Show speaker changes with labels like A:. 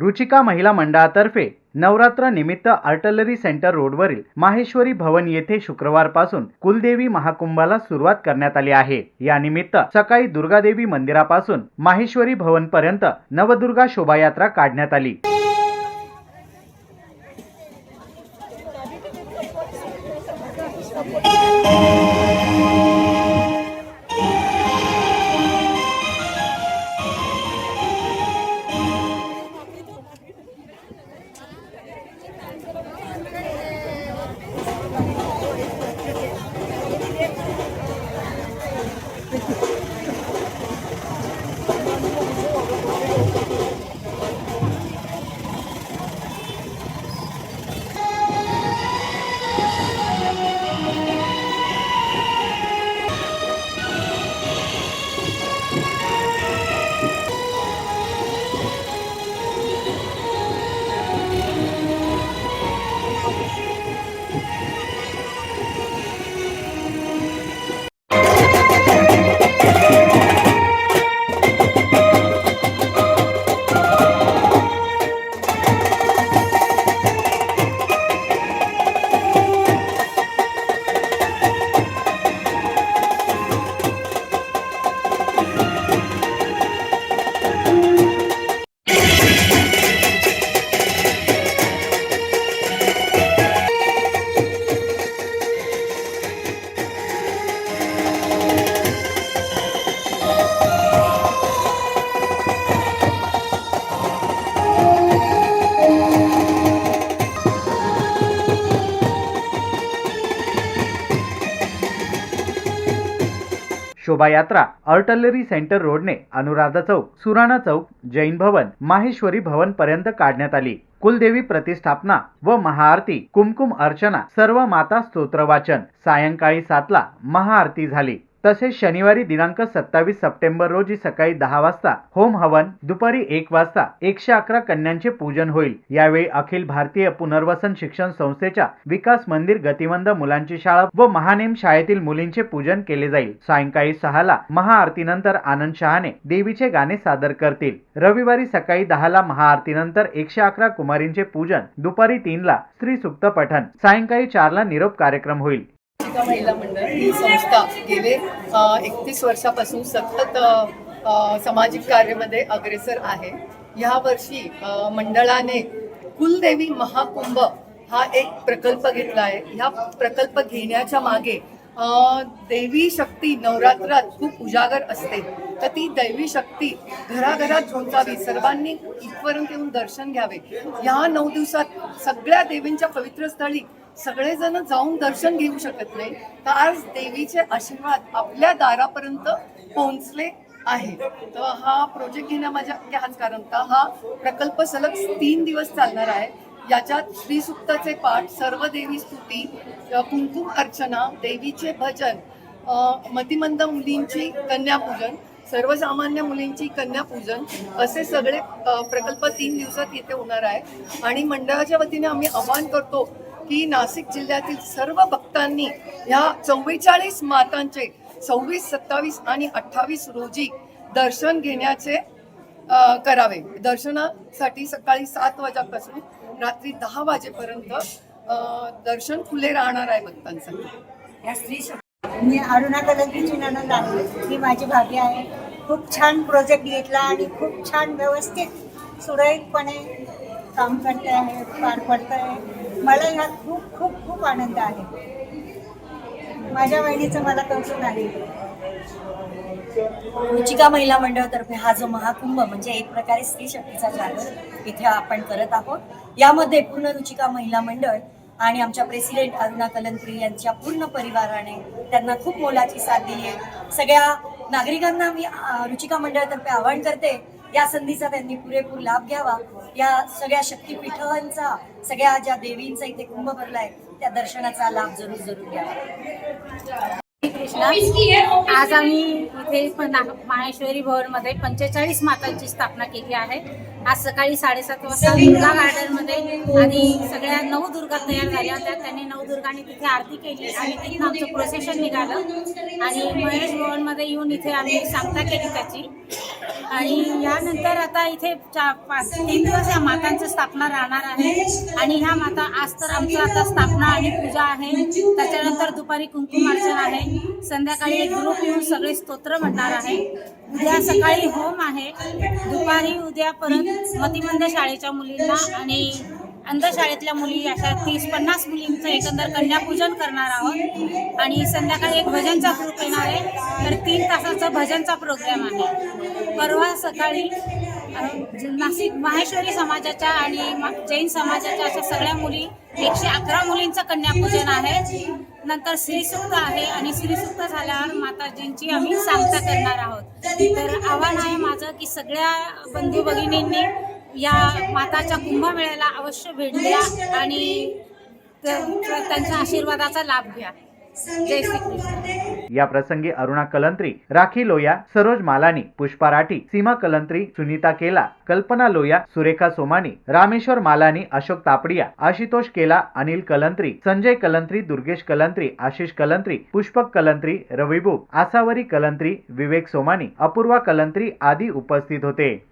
A: रुचिका महिला मंडळातर्फे नवरात्र निमित्त आर्टलरी सेंटर रोडवरील माहेश्वरी भवन येथे शुक्रवारपासून कुलदेवी महाकुंभाला सुरुवात करण्यात आली आहे. या निमित्त सकाळी दुर्गादेवी मंदिरापासून माहेश्वरी भवन पर्यंत नवदुर्गा शोभायात्रा काढण्यात आली. शोभायात्रा आर्टलरी सेंटर रोडने अनुराधा चौक सुराणा चौक जैन भवन माहेश्वरी भवन पर्यंत काढण्यात आली. कुलदेवी प्रतिष्ठापना व महाआरती कुमकुम अर्चना सर्व माता स्तोत्र वाचन सायंकाळी सातला महाआरती झाली. तसेच शनिवारी दिनांक सत्तावीस सप्टेंबर रोजी सकाळी दहा वाजता होम हवन दुपारी एक वाजता एकशे अकरा कन्यांचे पूजन होईल. यावेळी अखिल भारतीय पुनर्वसन शिक्षण संस्थेच्या विकास मंदिर गतिमंद मुलांची शाळा व महानेम शाळेतील मुलींचे पूजन केले जाईल. सायंकाळी सहाला महाआरतीनंतर आनंद शहाने देवीचे गाणे सादर करतील. रविवारी सकाळी दहाला महाआरतीनंतर एकशे अकरा कुमारींचे पूजन दुपारी तीनला स्त्री सुप्त पठण सायंकाळी चारला निरोप कार्यक्रम होईल.
B: शिका महिला मंडळ ही संस्था गेले एकतीस वर्षापासून सतत सामाजिक कार्यामध्ये अग्रेसर आहे. ह्या वर्षी मंडळाने कुलदेवी महाकुंभ हा एक प्रकल्प घेतला आहे. ह्या प्रकल्प घेण्याच्या मागे देवी शक्ती नवरात्रात खूप उजागर असते. तर ती दैवी शक्ती घराघरात झोंचावी सर्वांनी इथपर्यंत येऊन दर्शन घ्यावे. ह्या नऊ दिवसात सगळ्या देवींच्या पवित्र स्थळी सगळेजण जाऊन दर्शन घेऊ शकत नाही. तर आज देवीचे आशीर्वाद आपल्या दारापर्यंत पोहोचले आहे. तर हा प्रोजेक्ट घेण्यामागे हाच कारण का हा प्रकल्प सलग तीन दिवस चालणार आहे. याच्यात श्रीसुक्ताचे पाठ सर्व देवी स्तुती कुंकुम अर्चना देवीचे भजन मतिमंद मुलींची कन्यापूजन सर्वसामान्य मुलींची कन्यापूजन असे सगळे प्रकल्प तीन दिवसात इथे होणार आहे. आणि मंडळाच्या वतीने आम्ही आवाहन करतो की नाशिक जिल्ह्यातील सर्व भक्तांनी ह्या चव्वेचाळीस मातांचे सव्वीस सत्तावीस आणि अठ्ठावीस रोजी दर्शन घेण्याचे करावे. दर्शनासाठी सकाळी सात वाजेपासून रात्री दहा वाजेपर्यंत दर्शन खुले राहणार आहे भक्तांसाठी.
C: या स्त्री मी अरुणा कलंकीची ननंद आहे. ही माझी भाभी आहे. खूप छान प्रोजेक्ट घेतला आणि खूप छान व्यवस्थित सुरळीतपणे काम करते आहे पार पडत आहे मला ह्यात खूप खूप खूप आनंद आहे. माझ्या बहिणीचं मला कौतुक आहे.
D: रुचिका महिला मंडळातर्फे हा जो महाकुंभ म्हणजे एक प्रकारे स्त्री शक्तीचा जागर इथे आपण करत आहोत. यामध्ये पूर्ण रुचिका महिला मंडळ आणि आमच्या प्रेसिडेंट अरुणा कलंत्री यांच्या पूर्ण परिवाराने त्यांना खूप मोलाची साथ दिली आहे. सगळ्या नागरिकांना मी रुचिका मंडळातर्फे आवाहन करते या संधीचा त्यांनी पुरेपूर लाभ घ्यावा. या सगळ्या शक्तीपीठांचा सगळ्या ज्या देवींचा इथे कुंभ भरलाय त्या दर्शनाचा लाभ जरूर जरूर घ्यावा.
E: आज आम्ही इथे माहेश्वरी भवनमध्ये पंचेचाळीस मातांची स्थापना केली आहे. आज सकाळी साडेसात वाजता दुर्गा गार्डनमध्ये आणि सगळ्या नऊ दुर्गा तयार झाल्या होत्या. त्यांनी नऊ दुर्गांनी तिथे आरती केली आणि तिथून आमचं प्रोसेशन निघालं. आणि महेश भवनमध्ये येऊन इथे आम्ही सांगता केली त्याची. आणि यानंतर आता इथे चार पाच तीन दिवस या मातांची स्थापना राहणार आहे. आणि ह्या माता आज तर आमचं आता स्थापना आणि पूजा आहे. त्याच्यानंतर दुपारी कुंकुम अर्चन आहे. संध्याकाळी एक ग्रुप येऊन सगळे स्तोत्र म्हणणार आहे. उद्या सकाळी होम आहे. दुपारी उद्या परत मतिमंद शाळेच्या मुलींना आणि अंधशाळेतल्या मुली अशा तीस पन्नास मुलींचं एकंदर कन्यापूजन करणार आहोत. आणि संध्याकाळी एक भजनचा ग्रुप येणार आहे. तर तीन तासाचा भजनचा प्रोग्राम आहे. परवा सकाळी नाशिक माहेश्वरी समाजाच्या आणि जैन समाजाच्या अशा सगळ्या मुली एकशे अकरा मुलींचं कन्यापूजन आहे. नंतर श्रीसुक्त आहे आणि श्रीसुक्त झाल्यावर माताजींची आम्ही सांगता करणार आहोत. तर आव्हान आहे माझं की सगळ्या बंधू भगिनींनी या माताच्या कुंभमेळ्याला अवश्य भेट द्या आणि त्यांच्या आशीर्वादाचा लाभ घ्या. जय श्रीकृष्ण
A: या प्रसंगी अरुणा कलंत्री राखी लोया सरोज मालानी पुष्पा राठी सीमा कलंत्री सुनीता केला कल्पना लोया सुरेखा सोमानी रामेश्वर मालानी अशोक तापडिया आशुतोष केला अनिल कलंत्री संजय कलंत्री दुर्गेश कलंत्री आशिष कलंत्री पुष्पक कलंत्री रविबुक आसावरी कलंत्री विवेक सोमानी अपूर्वा कलंत्री आदी उपस्थित होते.